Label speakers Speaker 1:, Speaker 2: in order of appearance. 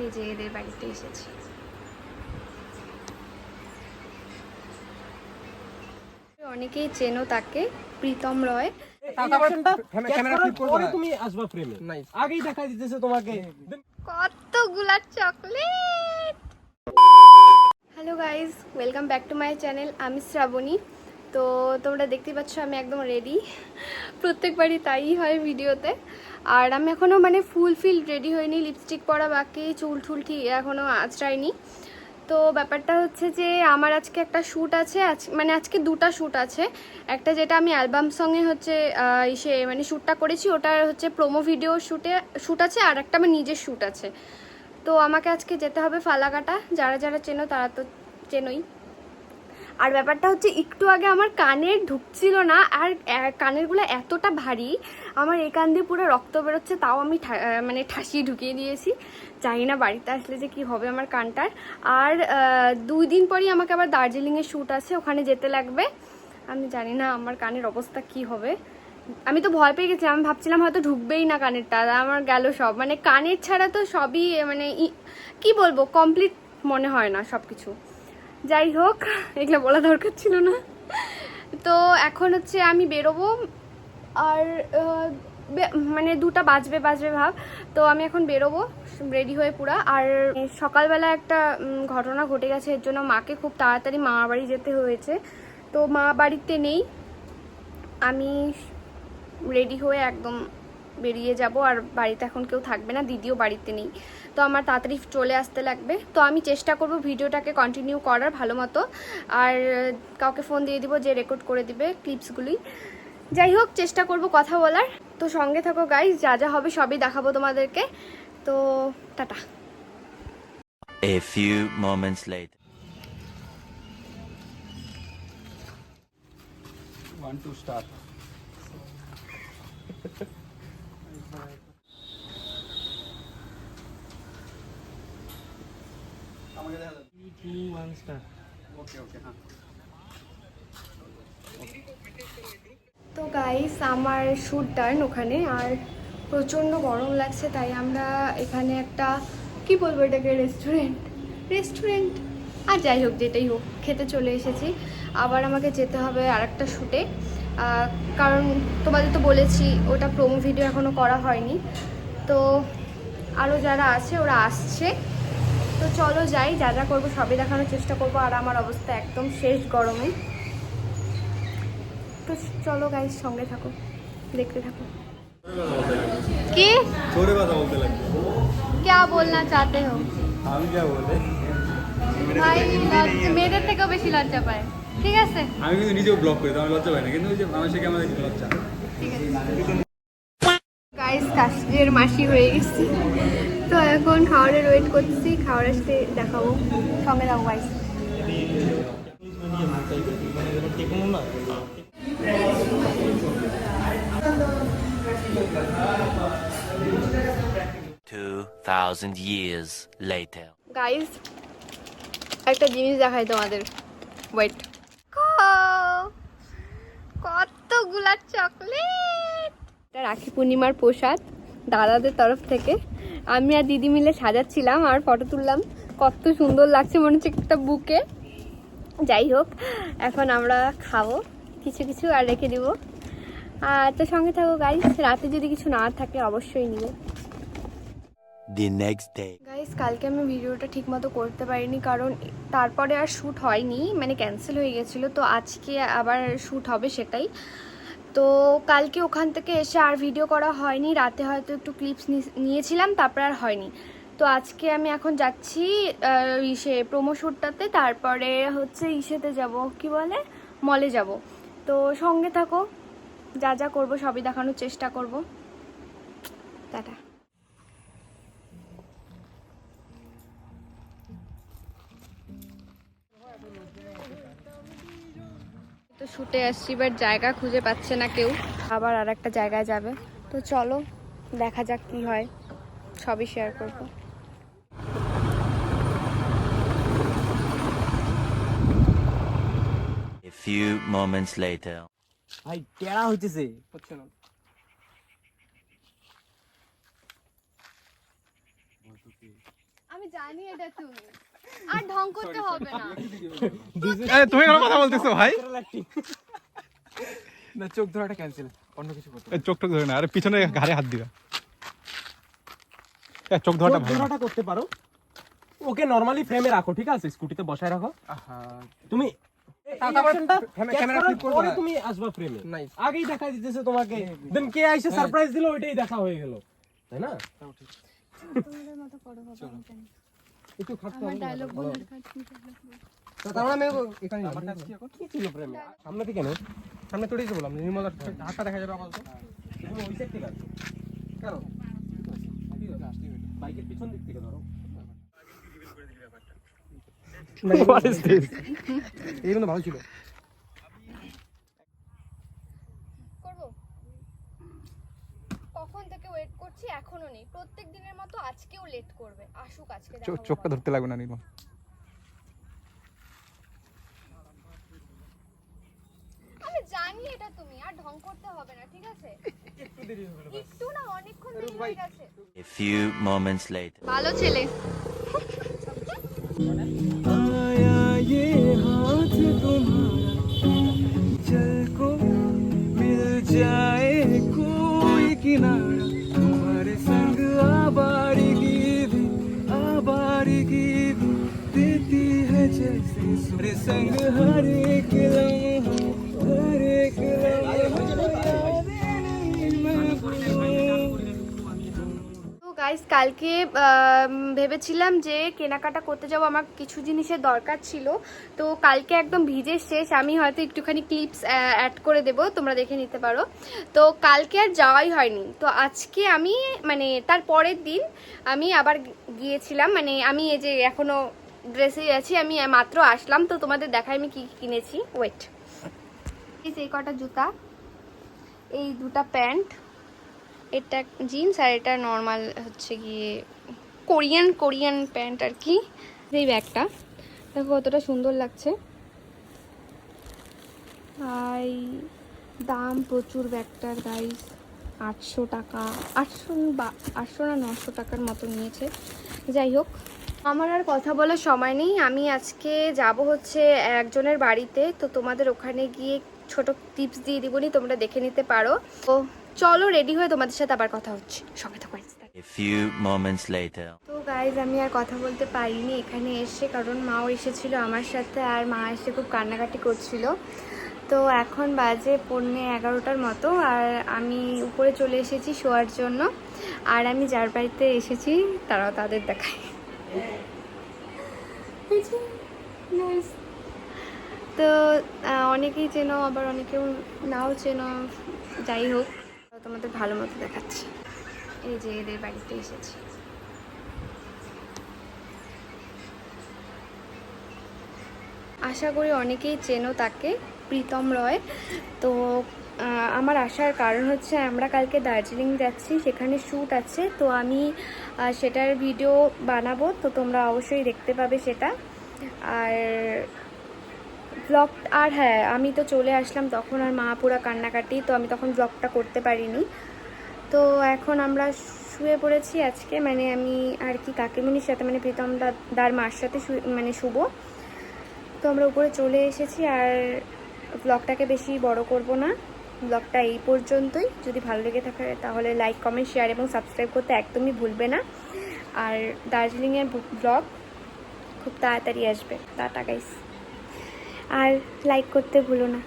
Speaker 1: এই যে এদের বাড়িতে এসেছি। অনেকেই চেনো তাকে প্রীতম রয়। কতগুলা chocolate hello guys welcome back to my channel আমি শ্রাবণী। তো তোমরা দেখতে পাচ্ছ আমি একদম রেডি প্রত্যেকবারই তাই হয় ভিডিওতে আর আমি এখনও মানে ফুল ফিল রেডি হইনি লিপস্টিক পরা বাকি, চুল টুল ঠিক এখনও আঁচড়াইনি। তো ব্যাপারটা হচ্ছে যে আমার আজকে একটা শ্যুট আছে, আজ মানে আজকে দুটো শ্যুট আছে। একটা যেটা আমি অ্যালবাম সঙ্গে হচ্ছে ইসে মানে শ্যুটটা করেছি, ওটার হচ্ছে প্রোমো ভিডিও শ্যুটে শ্যুট আছে, আর একটা আমার নিজের শ্যুট আছে। তো আমাকে আজকে যেতে হবে ফালাকাটা, যারা যারা চেনো তারা তো চেনোই। আর ব্যাপারটা হচ্ছে একটু আগে আমার কানে ঢুকছিল না, আর কানেরগুলো এতটা ভারী, আমার এই কান দিয়ে পুরো রক্ত বেরোচ্ছে, তাও আমি মানে ঠাসিয়ে ঢুকিয়ে দিয়েছি। জানি না বাড়িতে আসলে যে কি হবে আমার কানটার। আর দুই দিন পরই আমাকে আবার দার্জিলিংয়ে শ্যুট আছে, ওখানে যেতে লাগবে। আমি জানি না আমার কানের অবস্থা কি হবে। আমি তো ভয় পেয়ে গেছি আমি ভাবছিলাম হয়তো ঢুকবেই না কানেরটা আমার গেল সব। মানে কানের ছাড়া তো সবই মানে কি বলব কমপ্লিট মনে হয় না সব কিছু যাই হোক, এগুলো বলা দরকার ছিল না। তো এখন হচ্ছে আমি বেরোবো, আর মানে দুটা বাজবে বাজবে ভাব। তো আমি এখন বেরোবো রেডি হয়ে পুরা। আর সকালবেলা একটা ঘটনা ঘটে গেছে, এর জন্য মাকে খুব তাড়াতাড়ি মা বাড়ি যেতে হয়েছে। তো মা বাড়িতে নেই। আমি রেডি হয়ে একদম বেরিয়ে যাব আর বাড়িতে এখন কেউ থাকবে না দিদিও বাড়িতে নেই। তো আমার তাড়াতাড়ি চলে আসতে লাগবে। তো আমি চেষ্টা করব ভিডিওটাকে কন্টিনিউ করার ভালো মতো। আর কাউকে ফোন দিয়ে দিব যে রেকর্ড করে দিবে ক্লিপসগুলি যাই হোক চেষ্টা করব কথা বলার। তো সঙ্গে থাকো গাইজ যা যা হবে সবই দেখাবো তোমাদেরকে। তো tata.
Speaker 2: A few moments later.
Speaker 1: তো গাইস আমার শ্যুট ডান ওখানে, আর প্রচণ্ড গরম লাগছে, তাই আমরা এখানে একটা, কি বলব এটাকে রেস্টুরেন্ট রেস্টুরেন্ট আর যাই হোক, যেটাই হোক, খেতে চলে এসেছি। আবার আমাকে যেতে হবে আর একটা শ্যুটে কারণ তোমাদের তো বলেছি ওটা প্রোমো ভিডিও এখনও করা হয়নি তো আরও যারা আছে ওরা আসছে তো চলো যাই যা যা করবো সবই দেখানোর চেষ্টা করবো আর আমার অবস্থা একদম শেষ গরমে তো চলো গাইস সঙ্গে থাকো দেখতে থাকো কি
Speaker 3: জোরে কথা বলতে লাগবে
Speaker 1: क्या बोलना चाहते हो
Speaker 3: আমি যা বলে
Speaker 1: ভাই লজ্জা- মেয়েদের থেকেও বেশি লজ্জা পায় ঠিক আছে।
Speaker 3: আমি কিন্তু নিজেও ব্লগ করি তো আমি লজ্জা পাই না কিন্তু ওই যে মানুষকে আমাদের লজ্জা।
Speaker 1: ঠিক আছে। গাইস কাশ্মীর মাসি হয়ে গেছি। তো এখন খাওয়ারের ওয়েট করছি খাওয়ার আসতে দেখাবো। সঙ্গে থাকো guys
Speaker 2: Two thousand years
Speaker 1: guys একটা জিনিস দেখাই তোমাদের। ওয়েট কতগুলা চকলেট রাখি পূর্ণিমার প্রসাদ দাদাদের তরফ থেকে। আমি আর দিদি মিলে সাজাচ্ছিলাম আর ফটো তুললাম। কত সুন্দর লাগছে মনে হচ্ছে একটা বুকে। যাই হোক, এখন আমরা খাব, কিছু কিছু আর রেখে দিব। আর তো সঙ্গে থাকো গাইস রাতে যদি কিছু না থাকে অবশ্যই নিব
Speaker 2: The next day.
Speaker 1: গাইস কালকে আমি ভিডিওটা ঠিকমতো করতে পারিনি কারণ তারপরে আর শ্যুট হয়নি মানে ক্যান্সেল হয়ে গেছিল, তো আজকে আবার শ্যুট হবে সেটাই। তো কালকে ওখান থেকে এসে আর ভিডিও করা হয়নি, রাতে হয়তো একটু ক্লিপস নিয়েছিলাম, তারপর আর হয়নি। তো আজকে আমি এখন যাচ্ছি ইসে প্রোমো শ্যুটটাতে তারপরে হচ্ছে ইসেতে যাব, কি বলে? মলে যাব। তো সঙ্গে থাকো, যা যা করব সবই দেখানোর চেষ্টা করব। টাটা। তো শুটে আসছি বাট জায়গা খুঁজে পাচ্ছে না কেউ। আবার আর একটা জায়গায় যাবে। তো চলো দেখা যাক কি হয়। সবই শেয়ার করব।
Speaker 2: A few moments later.
Speaker 3: ভাই টেরা হইতেছে। হচ্ছে না।
Speaker 1: আমি জানি এটা তুমি। আর ঢং করতে হবে না।
Speaker 4: তুমি কেন কথা বলতেছো ভাই?
Speaker 3: না চোখ ধরাটা ক্যান্সেল অন্য কিছু করতে
Speaker 4: চোখ টোক ধরে না আরে পিছনে ঘাড়ে হাত দিবা। এ, চোখ ধরাটা ভালো
Speaker 3: ধরাটা করতে পারো। ওকে নরমালি ফ্রেমে রাখো ঠিক আছে? স্কুটিতে বসায় রাখো। তুমি তুমি আসবা ফ্রেমে আগেই দেখা দিতেছে তোমাকে। দেন কে আইসে সারপ্রাইজ দিল ওইটাই দেখা হয়ে গেল। তাই না? একটু খাটতে
Speaker 1: আমার
Speaker 3: হবে
Speaker 1: ডায়লগ বলার কাজ তুমি
Speaker 3: আমার কাছে কি এখন? কি ছিল প্রেম? সামনে থেকে নে। সামনে তোড়িয়ে বললাম নির্মলার ঢাকা দেখা যাবে আপাতত। তুমি ওই সাইড থেকে আসো। কেন? বাইকের পিছন দিক থেকে ধরো।
Speaker 4: What is this?
Speaker 3: এই ভালো ছিল
Speaker 1: করব কখন করছি এখনও নেই। প্রত্যেক দিনের মতো আজকেও লেট করবে। আসুক আজকে দেখাবো
Speaker 4: চোখটা ধরতে লাগবে না নির্মল।
Speaker 1: আমি জানি এটা তুমি আর ঢং করতে হবে না ঠিক আছে? একটু না অনেকক্ষণ দেরি হয়ে গেছে।
Speaker 2: A few moments later.
Speaker 1: ভালো ছেলে।
Speaker 5: जैसे मेरे संग हर एक लम्हा हर एक लम्हा यादें नहीं महफूज
Speaker 1: তো গাইস কালকে আম, ভেবেছিলাম যে কেনাকাটা করতে যাব আমার কিছু জিনিসের দরকার ছিল তো কালকে একদম ভিজে শেষ আমি হয়তো একটুখানি ক্লিপস অ্যাড করে দেব তোমরা দেখে নিতে পারো তো কালকে আর যাওয়াই হয়নি তো আজকে আমি মানে তার পরের দিন আমি আবার গিয়েছিলাম মানে আমি এই যে এখনো ড্রেসেই আছি, আমি মাত্র আসলাম, তো তোমাদের দেখায় আমি কি কিনেছি। ওয়েট এই কটা জুতা, এই দুটা প্যান্ট, এটা জিন্স আর এটা নর্মাল হচ্ছে গিয়ে কোরিয়ান কোরিয়ান প্যান্ট আর কি। এই ব্যাগটা, দেখো কতটা সুন্দর লাগছে। আর দাম প্রচুর ব্যাগটার গাইস আটশো টাকা, আটশো বা, আটশো না নশো টাকার মতো নিয়েছে। যাই হোক আমার আর কথা বলার সময় নেই। আমি আজকে যাব হচ্ছে একজনের বাড়িতে। তো তোমাদের ওখানে গিয়ে ছোট টিপস দিয়ে দিবনি তোমরা দেখে নিতে পারো। তো চলো রেডি হয়ে তোমাদের সাথে আবার কথা হচ্ছে। সঙ্গে
Speaker 2: later.
Speaker 1: তো গাইজ আমি আর কথা বলতে পারিনি এখানে এসে কারণ মাও এসেছিল আমার সাথে আর মা এসে খুব কান্নাকাটি করছিল। তো এখন বাজে পৌনে এগারোটার মতো আর আমি উপরে চলে এসেছি শোয়ার জন্য। আর আমি যার বাড়িতে এসেছি তারাও তাদের দেখায়. তো অনেকেই চেনো, আবার অনেকেও নাও চেনো, যাই হোক। তোমাদের ভালো মতো দেখাচ্ছি। এই যে এদের বাড়িতে এসেছি। আশা করি অনেকেই চেনো তাকে, প্রীতম রয়। তো আমার আসার কারণ হচ্ছে আমরা কালকে দার্জিলিং যাচ্ছি, সেখানে শ্যুট আছে, তো আমি সেটার ভিডিও বানাবো, তো তোমরা অবশ্যই দেখতে পাবে সেটা। আর ব্লগ আর হ্যাঁ আমি তো চলে আসলাম তখন আর মা পুরা কান্নাকাটি, তো আমি তখন ব্লগটা করতে পারিনি। তো এখন আমরা শুয়ে পড়েছি আজকে মানে আমি আর কি কাকিমণির সাথে মানে প্রীতম দার মার সাথে মানে শুভ তো আমরা উপরে চলে এসেছি, আর ব্লগটাকে বেশি বড় করব না। ব্লগটা এই পর্যন্তই। যদি ভালো লেগে থাকে তাহলে লাইক কমেন্ট শেয়ার এবং সাবস্ক্রাইব করতে একদমই ভুলবে না। আর দার্জিলিংয়ের ব্লগ খুব তাড়াতাড়ি আসবে। টাটা গাইস আর লাইক করতে ভুলো না।